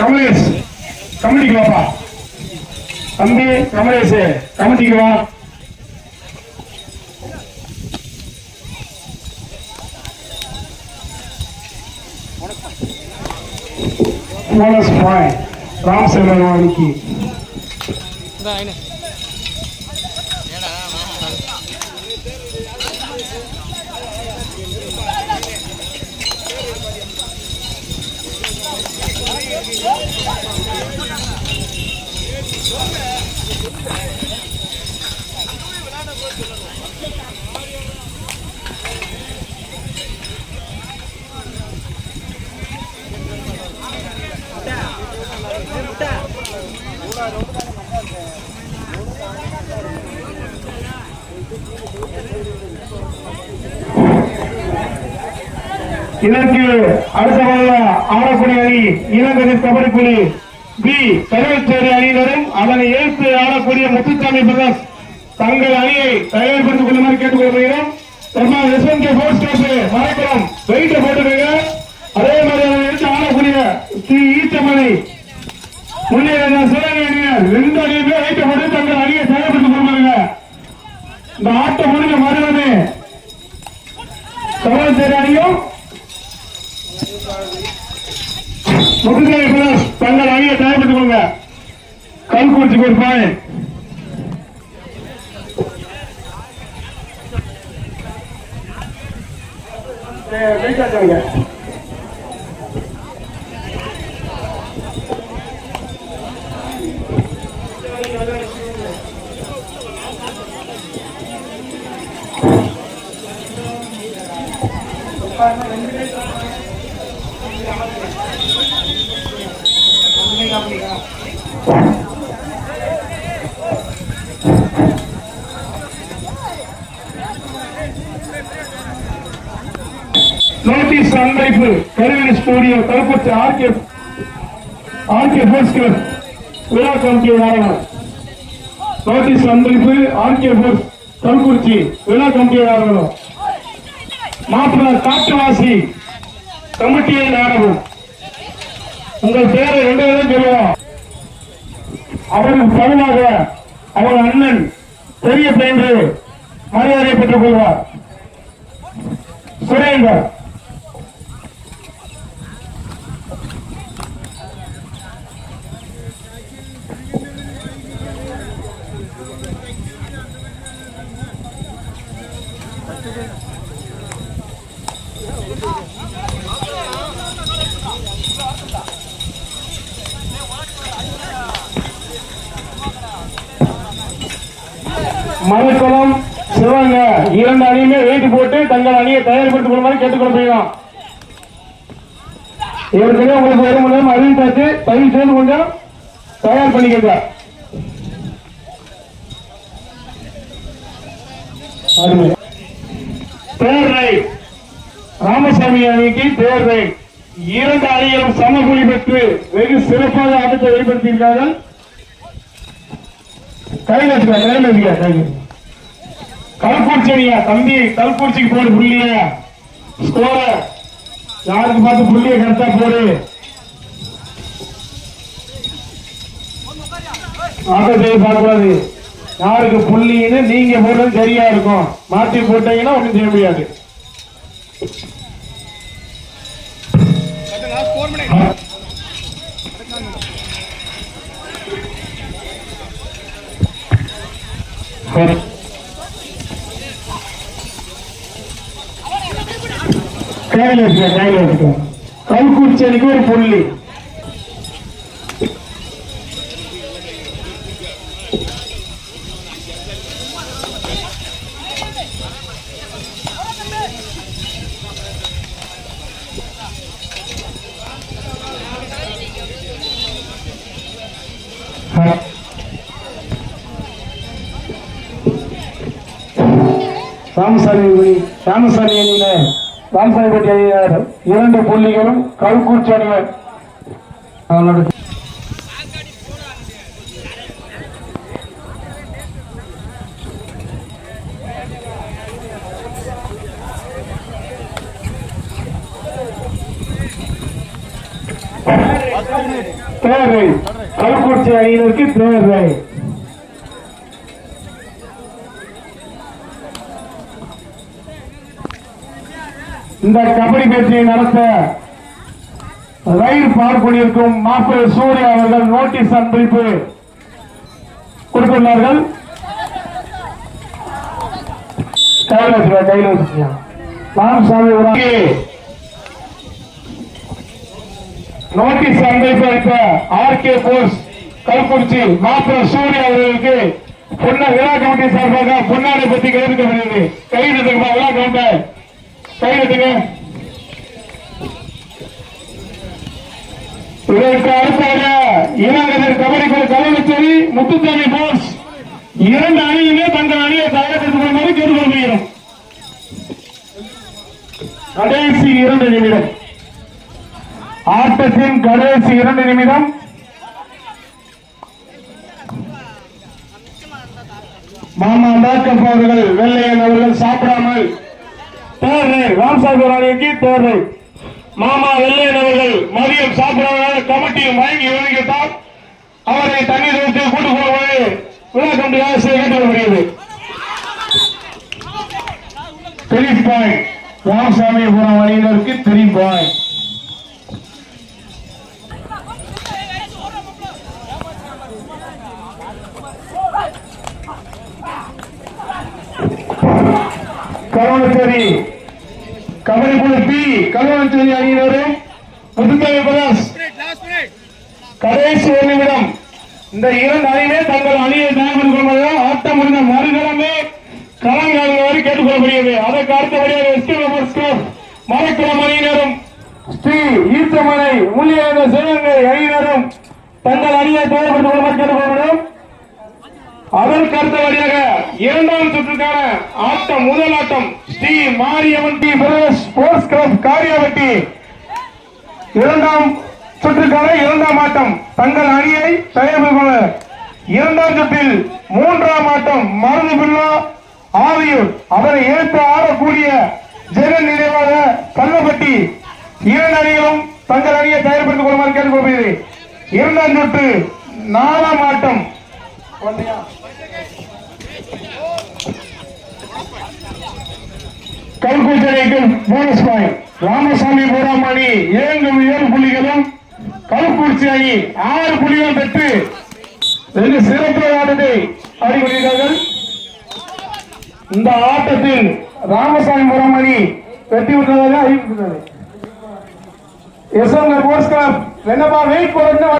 கமலேஷ் கமிட்டிக்கு வாப்பா. தம்பி கமலேஷ் கமிட்டிக்கு வா. போனஸ் பாயிண்ட் ராம் செல்வராணிக்கு Thank you. இதற்கு அடுத்த வருட ஆடக்கூடிய அணி இளங்கதி கபடி குழு பி தலைவச்சேரி அணியினரும் அதனை ஏற்று ஆடக்கூடிய முத்துசாமி பிரதர்ஸ் தங்கள் அணியை தயார்படுத்திக் கொள்ளுமாறு கேட்டுக்கொள்கிறோம் எஸ்என்கே போர்ஸ் கிளப் மலைப்புறம் வெயிட்ட போட்டுருங்க அதே மாதிரி எடுத்து ஆடக்கூடிய ஸ்ரீ ஈச்சமணி முன்னேற சிவகங்கை அணியினர் ரெண்டு அணியுமே வெயிட்ட போட்டு தங்கள் அணியை தயார்படுத்திக் கொள்ளுங்க இந்த ஆட்டம் முடிஞ்ச மறுவனே கருவச்சேரி அணியும் முத்துசாமி பிரதர்ஸ் தங்கள் அணியை தயார்படுத்திக் கொள்ளுங்க கல்குறிச்சிக்கு ஒரு பாயிண்ட் வெயிட்டாச்சுங்க நோட்டீஸ் அன்பளிப்பு கருவின் studio கருப்பூச்சி R K R K force club விழா கமிட்டி ஆரம்பம் நோட்டீஸ் அன்பளிப்பு ஆர்கே போர்ஸ் கல்குறிச்சி விழா கமிட்டி ஆரம்பம் மாப்பிள்ள காட்டுவாசி கமிட்டியை நாடகம் உங்கள் பேரை ரெண்டு சொல்லுவோம் அவருக்கு பதிலாக அவர் அண்ணன் பெரிய பெயன்று மரியாதை பெற்றுக் கொள்வார். சுரேந்தர் மலைக்குளம் சிவங்க இரண்டு அணியுமே வெயிட் போட்டு தங்கள் அணியை தயார்படுத்திக் கொள்ளுமாறு கேட்டுக்கொள்ளப்படுகிறோம் ஏற்கனவே உங்களுக்கு ஒரு மூலம் அறிவித்தாச்சு தயவு செய்து கொஞ்சம் தயார் பண்ணிக்கங்க அருமை. ராமசாமி அணிக்கு தேர் இரண்டு அணிகளும் சமகுறி பெற்று வெகு சிறப்பாக ஆட்டத்தை வெளிப்படுத்தியிருக்கார்கள் கையில் வச்சுக்க கையில் வச்சுக்க கையில் கல்பூர்ச்சனியா தம்பி? கல்பூர்ச்சிக்கு போடு புள்ளிய. ஸ்கோர யாருக்கு பார்த்து புள்ளிய கரெக்டா போடு. ஆட்டத்தை பார்க்கக்கூடாது. யாருக்கு புள்ளின்னு நீங்க போடுறது சரியா இருக்கும். மாத்தி போட்டீங்கன்னா ஒண்ணும் செய்ய முடியாது. கையில் வச்சுக்க கையில் வச்சுக்க கல்குறிச்சனுக்கு ஒரு புள்ளி ராமசாமி ராமசாமி அணியினர் ராமசாமிப்பட்டி அணியினர் இரண்டு புள்ளிகளும் கல்குறிச்சி அணியினர் அவங்களோட தேர்ட் ரைட் அணியினருக்கு தேர்ட் இந்த கபடி பேச்சை நடத்த ரயில் பார்க்கொண்டிருக்கும் மாப்பிள்ளை சூர்யா அவர்கள் நோட்டீஸ் அன்பளிப்பு கொடுத்துள்ளார்கள். கையில் வச்சுக்கோ கையில் வச்சுக்கோ ராமசாமி நோட்டீஸ் அன்பளிப்பு அளித்த ஆர்கே போஸ் கல்குறிச்சி மாப்பிள்ளை சூர்யா அவர்களுக்கு பொன்ன விழா கமிட்டி சார்பாக பொன்னாடை பற்றி கேட்கப்படுகிறது கைது விழா கவுண்டர் கைதுங்க இதற்கு அடுத்ததாக இளங்கதிர் கபடி குழு முத்துசாமி இரண்டு அணியுமே தங்கள் அணியை தயாரித்துக் கொள்ளுமாறு கேட்டுக்கொள்கிறோம் கடைசி இரண்டு நிமிடம். ஆட்டத்தின் கடைசி இரண்டு நிமிடம். மாமா மேக்கப் அவர்கள் வெள்ளையன் அவர்கள் சாப்பிடாமல் தேர்வு ராம்சாமி ராணிக்கு மாமா வெள்ளையன் அவர்கள் மதியம் சாப்பிடாத கமிட்டியும் மயங்கி ஒதுக்கிட்டால் அவரை தண்ணீர் வைத்து கூட்டு கொள்வது விழா கமிட்டியாக கேட்டுக்கொள்கிறது த்ரீ ராமசாமி ராமசாமிபுரம் வழியினருக்கு த்ரீ பாயிண்ட் கருவணச்சேரி கபடி குழு பி கருவணச்சேரி அணியினரும் முத்துத்தேவி பிரகாஷ் கடைசி ஒரு நிமிடம். இந்த இரண்டு அணியிலே தங்கள் அணியை தயாரித்துக் கொள்வதால் ஆட்டம் முடிந்த மறுகிழமை களங்காடுமாறு கேட்டுக்கொள்ளப்படுகிறது அதற்கு அடுத்தபடியாக எஸ்டி நம்பர் கிளப் மலைக்குளம் அணியினரும் ஸ்ரீ ஈர்த்தமலை ஊழியர் சிவகங்கை அணியினரும் தங்கள் அணியை தயார்படுத்திக் கொள்ளுமாறு கேட்டுக்கொள்ளப்படும் அதற்கு அடுத்தபடியாக இரண்டாம் சுற்றுக்கான ஆட்டம் முதல் ஆட்டம் Sri Mariamman T Pradesh sports club Kariyavatti இரண்டாம் சுற்றுக்கான இரண்டாம் ஆட்டம் தங்கள் அணியை தயாரிப்பாளர் இரண்டாம் சுற்றில் மூன்றாம் ஆட்டம் மருந்து பில்லா ஆவியூர். அவரை ஏற்று ஆடக்கூடிய ஜெகன் நினைவாக கல்லப்பட்டி இரண்டு அணிகளும் தங்கள் அணியை தயார்படுத்திக் கொள்ளுமாறு கேட்டுக்கொள்கிறது. இரண்டாம் சுற்று நாலாம் ஆட்டம் கல்குச்சனைக்கு போனஸ் பாயிண்ட் ராமசாமி போராமணி ஏழு ஏழு புள்ளிகளும் கல்குறிச்சி அணி ஆறு புள்ளிகள் பெற்று வெகு சிறப்பு ஆட்டத்தை ஆடிக்கொண்டிருக்கிறார்கள். இந்த ஆட்டத்தில் ராமசாமி போராமணி வெற்றி பெற்றதாக அறிவித்துள்ளது எஸ் எம் ஸ்போர்ட்ஸ் கிளப் என்னப்பா வெயிட் போறது